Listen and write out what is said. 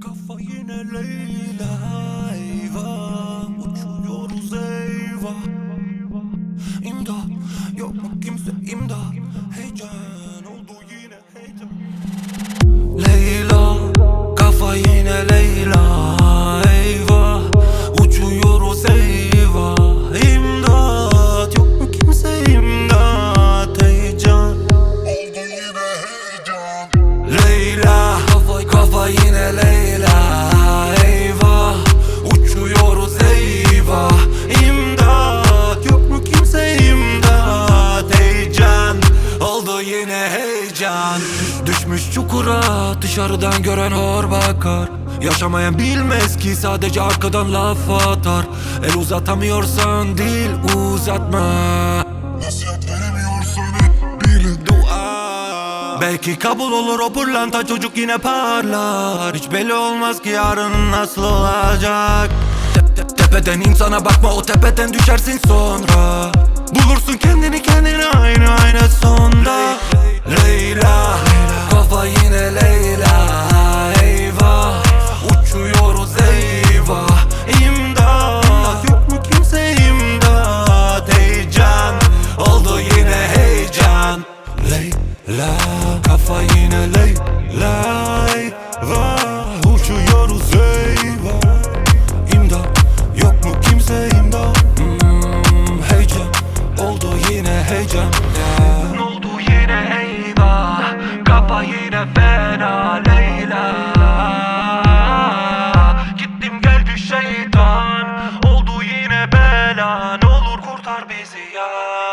Kafa yine Leyla eyvah. Uçuyoruz eyvah. İmdat yok mu kimse imdat? Heyecan Düşmüş çukura dışarıdan gören hor bakar. Yaşamayan bilmez ki sadece arkadan laf atar. El uzatamıyorsan dil uzatma. Nasihat veremiyorsan hep bir dua. Belki kabul olur o pırlanta çocuk yine parlar. Hiç belli olmaz ki yarın nasıl olacak. Te- te- Tepeden insana bakma o tepeden düşersin sonra. Bulursun kendini kendine aynı aynı cemde Ne oldu yine eyvah. Kafa yine fena Leyla. Gittim geldi şeytan. Oldu yine bela. Ne olur kurtar bizi ya.